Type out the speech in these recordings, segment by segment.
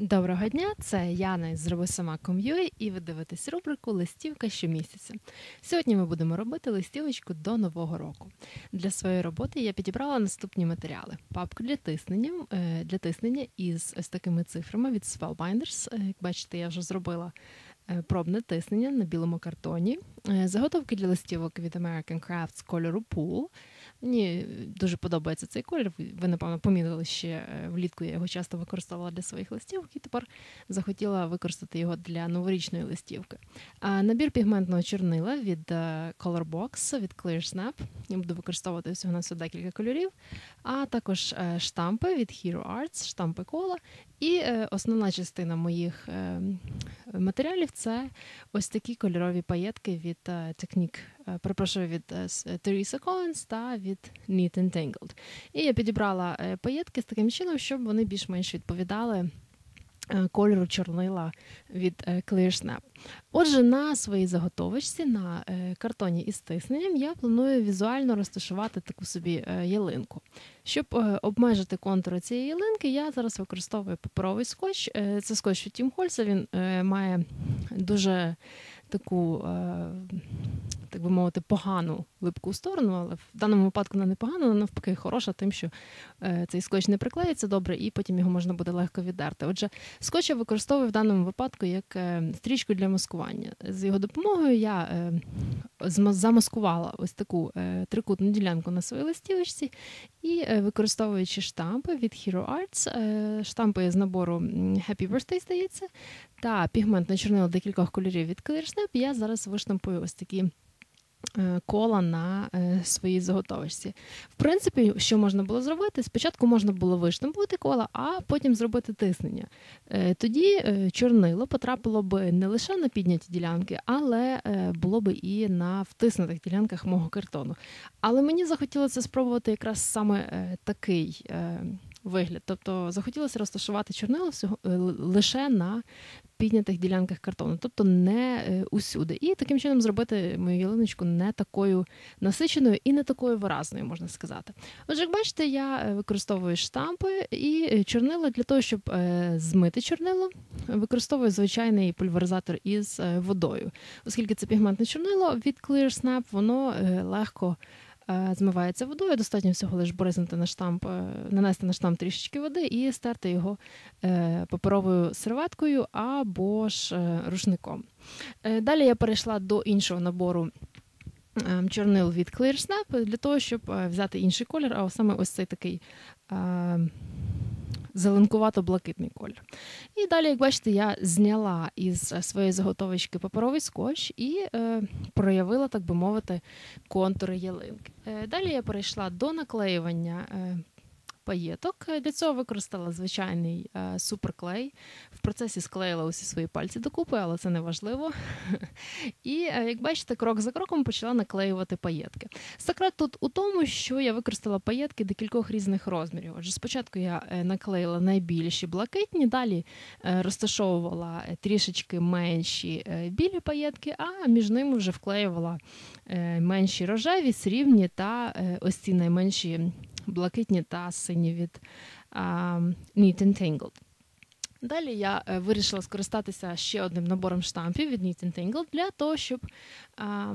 Доброго дня, це Яна із «Зроби сама Ком'юї і ви дивитесь рубрику Листівка щомісяця. Сьогодні ми будемо робити листівочку до нового року. Для своєї роботи я підібрала наступні матеріали: папку для тиснення е, для тиснення із ось такими цифрами від Spellbinders. Е, Як бачите, я вже зробила е, пробне тиснення на білому картоні. Заготовки для листівок від American Crafts кольору Pool. Мені дуже подобається цей колір. Ви, напевно, помітили ще е, влітку. Я його часто використовувала для своїх листівок, і тепер захотіла використати його для новорічної листівки. А набір пігментного чорнила від е, Colorbox від Clear Snap. Я буду використовувати всього на все декілька кольорів, а також е, штампи від Hero Arts, штампи кола. І основна частина моїх е, матеріалів це ось такі кольорові паєтки від Technique, перепрошую, від е, с- Teresa Collins та від Neat and Tangled. І я підібрала е, паєтки з таким чином, щоб вони більш-менш відповідали е, кольору чорнила від е, Clear Snap. Отже, на своїй заготовочці на е, картоні із тисненням я планую візуально розташувати таку собі е, ялинку. Щоб е, обмежити контури цієї ялинки, я зараз використовую паперовий скотч. Е, Це скотч від Тім Хольса. Він е, має дуже таку, е, так би мовити, погану липку сторону, але в даному випадку вона не погана, вона навпаки хороша, тим, що е, цей скотч не приклеїться добре, і потім його можна буде легко віддерти. Отже, скотч я використовую в даному випадку як е, стрічку для маскування. З його допомогою я е, замаскувала ось таку трикутну ділянку на своїй листівочці і використовуючи штампи від Hero Arts, штампи з набору Happy Birthday, здається, та пігментне чорнило декількох кольорів від Clear Snap, я зараз виштампую ось такі. Е, Кола на е, своїй заготовочці. В принципі, що можна було зробити? Спочатку можна було виштампувати кола, а потім зробити тиснення. Е, Тоді чорнило потрапило би не лише на підняті ділянки, але було би і на втиснутих ділянках мого картону. Але мені захотілося спробувати якраз саме такий вигляд. Тобто захотілося розташувати всього е, лише на піднятих ділянках картону, тобто не е, усюди. І таким чином зробити мою ялиночку не такою насиченою і не такою виразною, можна сказати. Отже, як бачите, я е, використовую штампи і чорнило для того, щоб змити чорнило, використовую звичайний пульверизатор із водою. Оскільки це пігментне чорнило від Clear Snap, воно легко змивається водою. Достатньо всього лише бризнути на штамп, е, нанести на штамп трішечки води і стерти його е, паперовою серветкою або ж е, рушником. Е, Далі я перейшла до іншого набору. Чорнил від Clear Snap для того, щоб е, взяти інший колір, а саме ось цей такий е, зеленкувато-блакитний колір. І далі, як бачите, я зняла із своєї заготовочки паперовий скотч і е, проявила, так би мовити, контури ялинки. Е, далі я перейшла до наклеювання. Е, Паєток для цього використала звичайний е, суперклей. В процесі склеїла усі свої пальці докупи, але це не важливо. І е, як бачите, крок за кроком почала наклеювати паєтки. Секрет тут у тому, що я використала паєтки декількох різних розмірів. Отже, спочатку я е, наклеїла найбільші блакитні, далі розташовувала трішечки менші білі паєтки, а між ними вже вклеювала менші рожеві, срібні та ось ці найменші блакитні та сині від Neat and. Далі я е, вирішила скористатися ще одним набором штампів від Neat and для того, щоб а,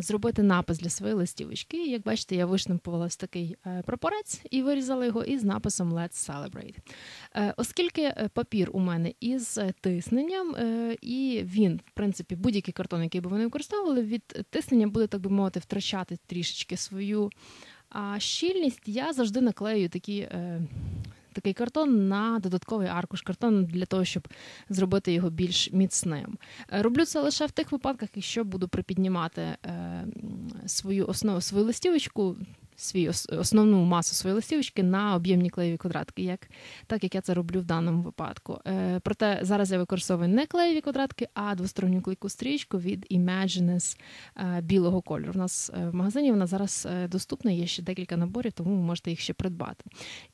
зробити напис для своєї листівочки. Як бачите, я виштампувала ось такий е, прапорець і вирізала його із написом Let's Celebrate. Е, Оскільки папір у мене із тисненням, і він, в принципі, будь-який картон, який би вони використовували, від тиснення буде, так би мовити, втрачати трішечки свою а, щільність, я завжди наклею такі. Е, Такий картон на додатковий аркуш картон для того, щоб зробити його більш міцним. Е, Роблю це лише в тих випадках, якщо буду припіднімати е, свою основу свою листівочку свій основну масу своєї листівочки на об'ємні клеєві квадратки, як, так як я це роблю в даному випадку. Е, проте зараз я використовую не клеєві квадратки, а двосторонню клейку стрічку від Imagines е, білого кольору. У нас е, в магазині вона зараз е, доступна, є ще декілька наборів, тому ви можете їх ще придбати.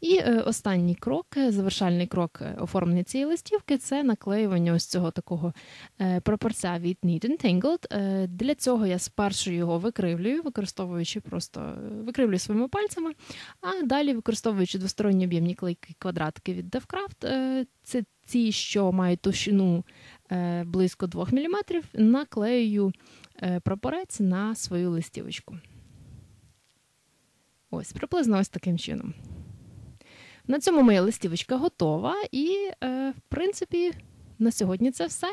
І е, останній крок, е, завершальний крок оформлення цієї листівки це наклеювання ось цього такого е, прапорця від Neat and Tangled. Е, Для цього я спершу його викривлюю, використовуючи просто викривлюю роблю своїми пальцями. А далі, використовуючи двосторонні об'ємні клейкі квадратики від DevCraft, е, це ці, що мають товщину е, близько 2 мм, наклею прапорець на свою листівочку. Ось, приблизно ось таким чином. На цьому моя листівочка готова, і, е, в принципі, на сьогодні це все.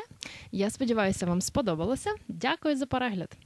Я сподіваюся, вам сподобалося. Дякую за перегляд!